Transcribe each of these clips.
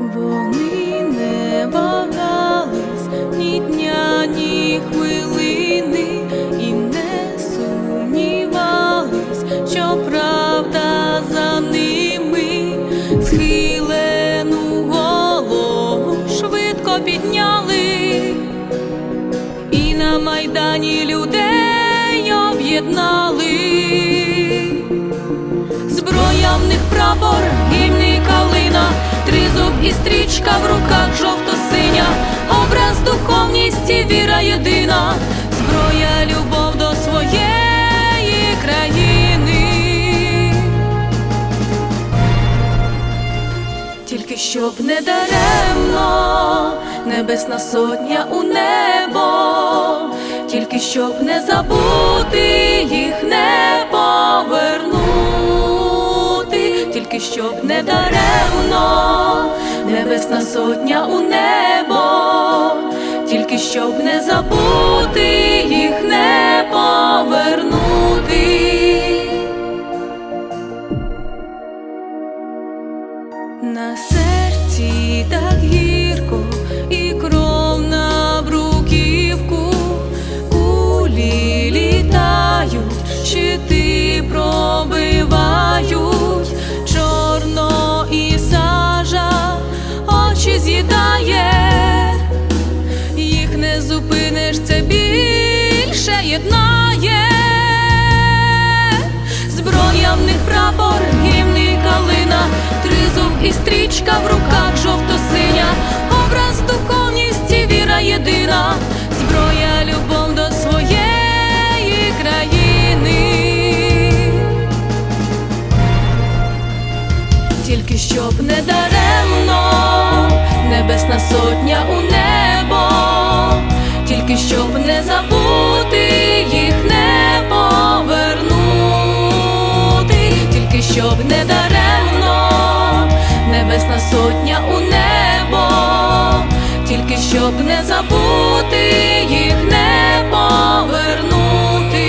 Вони не вагались ні дня, ні хвилини, і не сумнівались, що правда за ними. Схилену голову швидко підняли, і на майдані людей об'єднали. Зброя в них прапор, стрічка в руках жовто-синя, образ духовність і віра єдина, зброя, любов до своєї країни. Тільки щоб не даремно, небесна сотня у небо, тільки щоб не забути їх не повернути, тільки щоб не даремно, небесна сотня у небо, тільки щоб не забути їх не повернути. Єднає. Зброя в них прапор, гімн і калина, тризуб і стрічка в руках щоб не забути їх не повернути.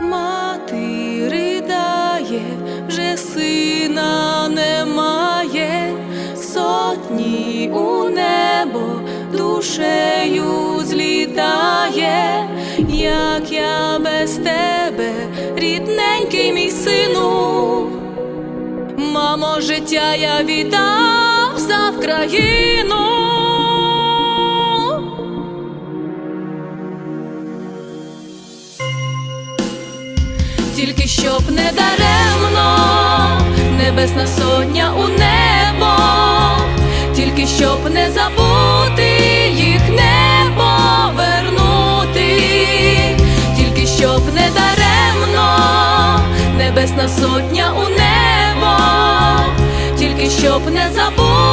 Мати ридає, вже сина немає, сотні у небо душею злітає, як я без тебе, рідненький мій сину, мамо, життя я віддав за Вкраїну. тільки щоб не даремно, небесна сотня у небо, тільки щоб не не щоб не забути.